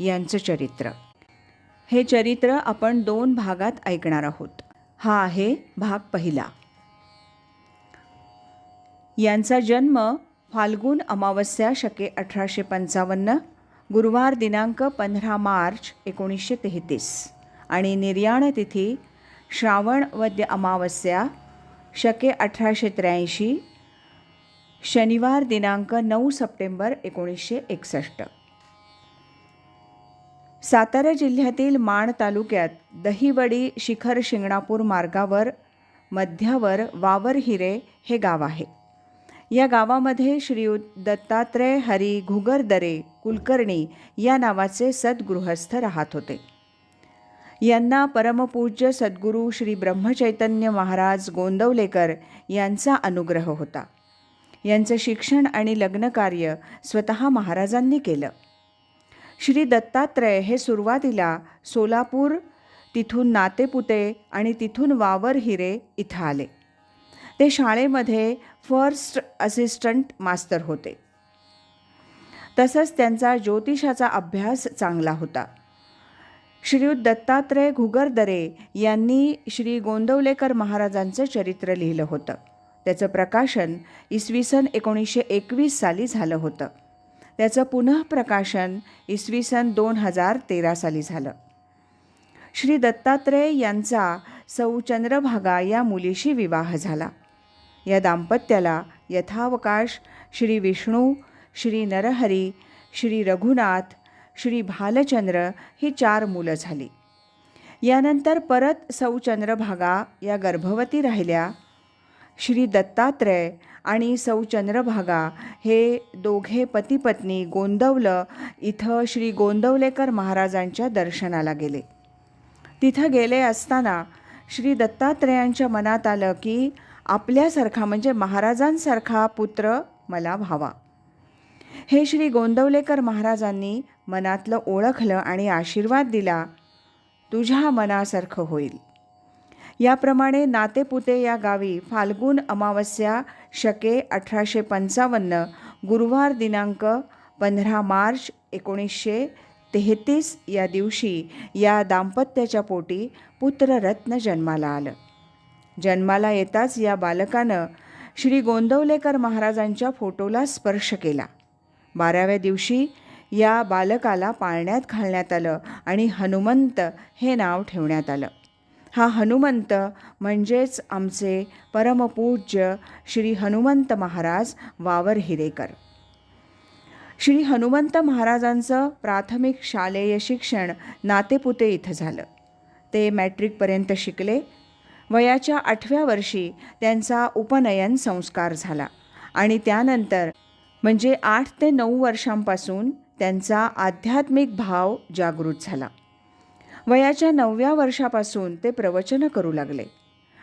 यांचं चरित्र. हे चरित्र आपण दोन भागात ऐकणार आहोत. हा आहे भाग पहिला. यांचा जन्म फाल्गुन अमावस्या शके अठराशे पंचावन्न गुरुवार दिनांक पंधरा मार्च एकोणीसशे तेहतीस आणि निर्याण तिथी श्रावण वद्य अमावस्या शके अठराशे त्र्याऐंशी शनिवार दिनांक नऊ सप्टेंबर एकोणीसशे एकसष्ट. सातारा जिल्ह्यातील माण तालुक्यात दहिवडी शिखर शिंगणापूर मार्गावर मध्यावर वावर हिरे हे गाव आहे. या गावामध्ये श्री दत्तात्रय हरी घुगरदरे कुलकर्णी या नावाचे सद्गृहस्थ राहत होते. यांना परमपूज्य सद्गुरू श्री ब्रह्मचैतन्य महाराज गोंदवलेकर यांचा अनुग्रह होता. यांचं शिक्षण आणि लग्नकार्य स्वतः महाराजांनी केलं. श्री दत्तात्रय हे सुरुवातीला सोलापूर तिथून नातेपुते आणि तिथून वावर हिरे इथं आले. ते शाळेमध्ये फर्स्ट असिस्टंट मास्तर होते. तसंच त्यांचा ज्योतिषाचा अभ्यास चांगला होता. श्रीयुत दत्तात्रय घुगरदरे यांनी श्री गोंदवलेकर महाराजांचं चरित्र लिहिलं होतं. त्याचं प्रकाशन इसवी सन एकोणीसशे एकवीस साली झालं होतं. त्याचं पुनःप्रकाशन इसवी सन दोन हजार तेरा साली झालं. श्री दत्तात्रय यांचा सौ चंद्रभागा या मुलीशी विवाह झाला. या दाम्पत्याला यथावकाश श्री विष्णू श्री नरहरी श्री रघुनाथ श्री भालचंद्र ही चार मुलं झाली. यानंतर परत सौ चंद्रभागा या गर्भवती राहिल्या. श्री दत्तात्रय आणि सौ चंद्रभागा हे दोघे पतीपत्नी गोंदवलं इथं श्री गोंदवलेकर महाराजांच्या दर्शनाला गेले. तिथं गेले असताना श्री दत्तात्रयांच्या मनात आलं की आपल्यासारखा म्हणजे महाराजांसारखा पुत्र मला व्हावा. हे श्री गोंदवलेकर महाराजांनी मनातलं ओळखलं आणि आशीर्वाद दिला तुझ्या मनासारखं होईल. याप्रमाणे नातेपुते या गावी फाल्गुन अमावस्या शके अठराशे पंचावन्न गुरुवार दिनांक पंधरा मार्च एकोणीसशे तेहतीस या दिवशी या दाम्पत्याच्या पोटी पुत्ररत्न जन्माला आलं. जन्माला येताच या बालकानं श्री गोंदवलेकर महाराजांच्या फोटोला स्पर्श केला. बाराव्या दिवशी या बालकाला पाळण्यात घालण्यात आलं आणि हनुमंत हे नाव ठेवण्यात आलं. हा हनुमंत म्हणजेच आमचे परमपूज्य श्री हनुमंत महाराज वावर हिरेकर श्री हनुमंत महाराजांचं प्राथमिक शालेय शिक्षण नातेपुते इथं झालं. ते मॅट्रिकपर्यंत शिकले. वयाच्या आठव्या वर्षी त्यांचा उपनयन संस्कार झाला आणि त्यानंतर म्हणजे आठ ते नऊ वर्षांपासून त्यांचा आध्यात्मिक भाव जागृत झाला. वयाच्या नवव्या वर्षापासून ते प्रवचन करू लागले.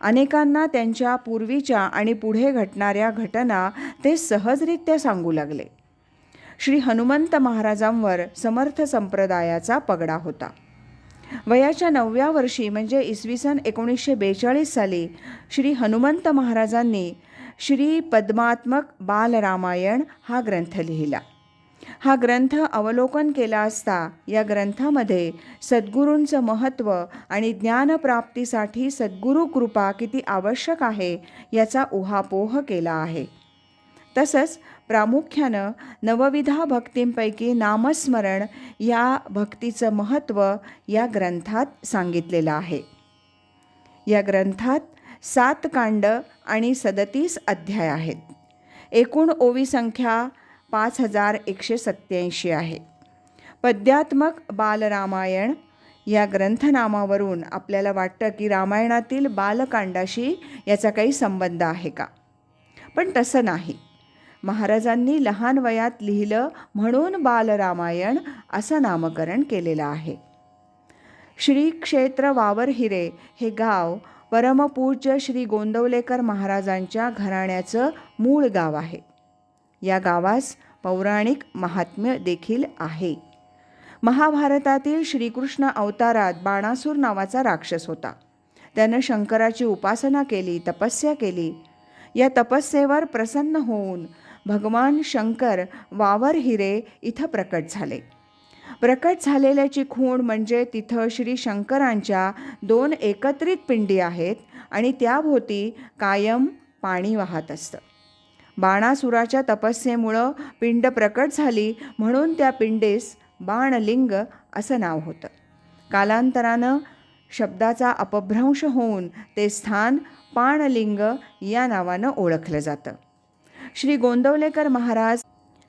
अनेकांना त्यांच्या पूर्वीच्या आणि पुढे घटणाऱ्या घटना ते सहजरित्या सांगू लागले. श्री हनुमंत महाराजांवर समर्थ संप्रदायाचा पगडा होता. वयाच्या नवव्या वर्षी म्हणजे इसवी सन एकोणीसशे बेचाळीस साली श्री हनुमंत महाराजांनी श्री पद्मात्मक बालरामायण हा ग्रंथ लिहिला. हा ग्रंथ अवलोकन केला असता या ग्रंथामध्ये सद्गुरूंचं महत्त्व आणि ज्ञानप्राप्तीसाठी सद्गुरू कृपा किती आवश्यक आहे याचा उहापोह केला आहे. तसंच प्रामुख्यानं नवविधा भक्तींपैकी नामस्मरण या भक्तीचं महत्त्व या ग्रंथात सांगितलेलं आहे. या ग्रंथात सात कांड आणि सदतीस अध्याय आहेत. एकूण ओवी संख्या पाच हजार एकशे सत्याऐंशी आहे. पद्यात्मक बालरामायण या ग्रंथनामावरून आपल्याला वाटतं की रामायणातील बालकांडाशी याचा काही संबंध आहे का? पण तसं नाही. महाराजांनी लहान वयात लिहिलं म्हणून बालरामायण असं नामकरण केलेलं आहे. श्री क्षेत्र वावर हिरे हे गाव परमपूज्य श्री गोंदवलेकर महाराजांच्या घराण्याचं मूळ गाव आहे. या गावास पौराणिक महात्म्य देखील आहे. महाभारतातील श्रीकृष्ण अवतारात बाणासूर नावाचा राक्षस होता. त्यानं शंकराची उपासना केली तपस्या केली. या तपस्येवर प्रसन्न होऊन भगवान शंकर वावर हिरे इथं प्रकट झाले. प्रकट झालेल्याची खूण म्हणजे तिथं श्री शंकरांच्या दोन एकत्रित पिंडी आहेत आणि त्याभोवती कायम पाणी वाहत असतं. बाणासुराच्या तपस्येमुळं पिंड प्रकट झाली म्हणून त्या पिंडीस बाणलिंग असं नाव होतं. कालांतरानं शब्दाचा अपभ्रंश होऊन ते स्थान पाणलिंग या नावानं ओळखलं जातं. श्री गोंदवलेकर महाराज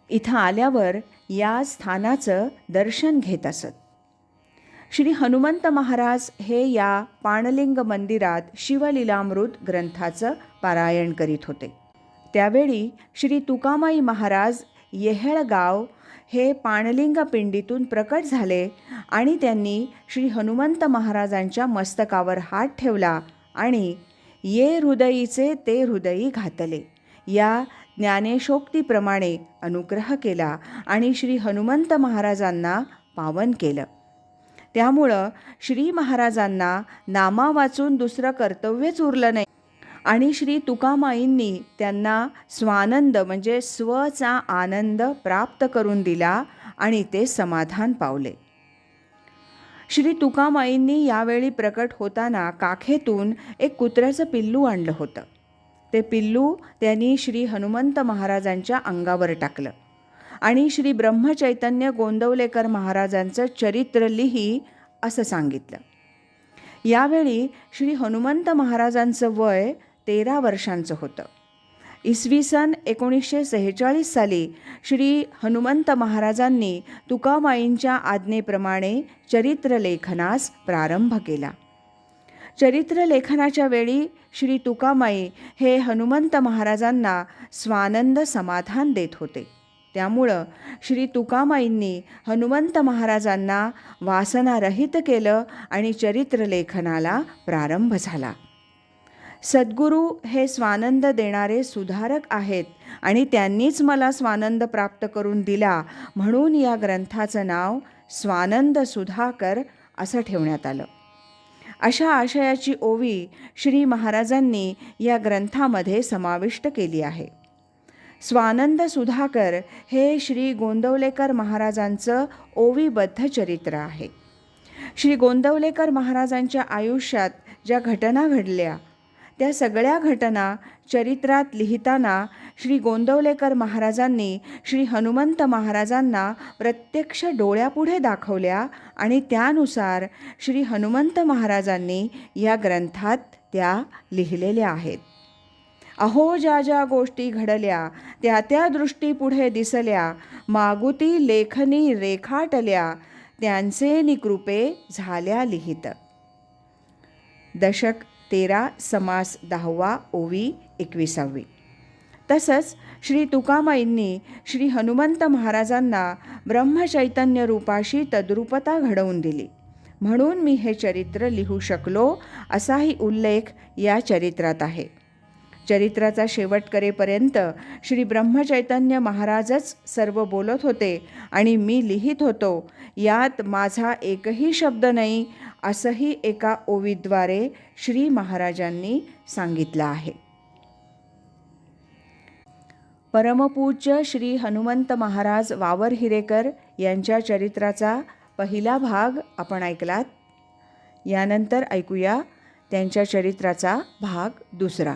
इथं आल्यावर या स्थानाचं दर्शन घेत असत. श्री हनुमंत महाराज हे या पाणलिंग मंदिरात शिवलीलामृत ग्रंथाचं पारायण करीत होते. त्यावेळी श्री तुकामाई महाराज येहळगाव हे पाणलिंग पिंडीतून प्रकट झाले आणि त्यांनी श्री हनुमंत महाराजांच्या मस्तकावर हात ठेवला आणि ये हृदयीचे ते हृदयी घातले. या ज्ञानेशोक्तीप्रमाणे अनुग्रह केला आणि श्री हनुमंत महाराजांना पावन केलं. त्यामुळं श्री महाराजांना नामा वाचून दुसरं कर्तव्यच उरलं नाही. आणि श्री तुकामाईंनी त्यांना स्वानंद म्हणजे स्वचा आनंद प्राप्त करून दिला आणि ते समाधान पावले. श्री तुकामाईंनी यावेळी प्रकट होताना काखेतून एक कुत्र्याचं पिल्लू आणलं होतं. ते पिल्लू त्यांनी श्री हनुमंत महाराजांच्या अंगावर टाकलं आणि श्री ब्रह्मचैतन्य गोंदवलेकर महाराजांचं चरित्र लिही असं सांगितलं. यावेळी श्री हनुमंत महाराजांचं वय तेरा वर्षांचं होतं. इसवी सन एकोणीसशे सेहेचाळीस साली श्री हनुमंत महाराजांनी तुकामाईंच्या आज्ञेप्रमाणे चरित्रलेखनास प्रारंभ केला. चरित्रलेखनाच्या वेळी श्री तुकामाई हे हनुमंत महाराजांना स्वानंद समाधान देत होते. त्यामुळं श्री तुकामाईंनी हनुमंत महाराजांना वासनारहित केलं आणि चरित्रलेखनाला प्रारंभ झाला. सद्गुरू हे स्वानंद देणारे सुधारक आहेत आणि त्यांनीच मला स्वानंद प्राप्त करून दिला म्हणून या ग्रंथाचं नाव स्वानंद सुधाकर असं ठेवण्यात आलं. अशा आशयाची ओवी श्री महाराजांनी या ग्रंथामध्ये समाविष्ट केली आहे. स्वानंद सुधाकर हे श्री गोंदवलेकर महाराजांचं ओवीबद्ध चरित्र आहे. श्री गोंदवलेकर महाराजांच्या आयुष्यात ज्या घटना घडल्या त्या सगळ्या घटना चरित्रात लिहिताना श्री गोंदवलेकर महाराजांनी श्री हनुमंत महाराजांना प्रत्यक्ष डोळ्यापुढे दाखवल्या आणि त्यानुसार श्री हनुमंत महाराजांनी या ग्रंथात त्या लिहिलेल्या आहेत. अहो ज्या ज्या गोष्टी घडल्या त्या त्या दृष्टी पुढे दिसल्या मागुती लेखनी रेखाटल्या त्यांचे निकृपे झाल्या लिहित. दशक तेरा समास दहावा ओवी एकविसावी. तसंच श्री तुकामाईंनी श्री हनुमंत महाराजांना ब्रह्मचैतन्य रूपाशी तद्रुपता घडवून दिली. म्हणून मी हे चरित्र लिहू शकलो असाही उल्लेख या चरित्रात आहे. चरित्राचा शेवट करेपर्यंत श्री ब्रह्मचैतन्य महाराजच सर्व बोलत होते आणि मी लिहित होतो यात माझा एकही शब्द नाही असंही एका ओवीद्वारे श्री महाराजांनी सांगितलं आहे. परमपूज्य श्री हनुमंत महाराज वावर हिरेकर यांच्या चरित्राचा पहिला भाग आपण ऐकलात. यानंतर ऐकूया त्यांच्या चरित्राचा भाग दुसरा.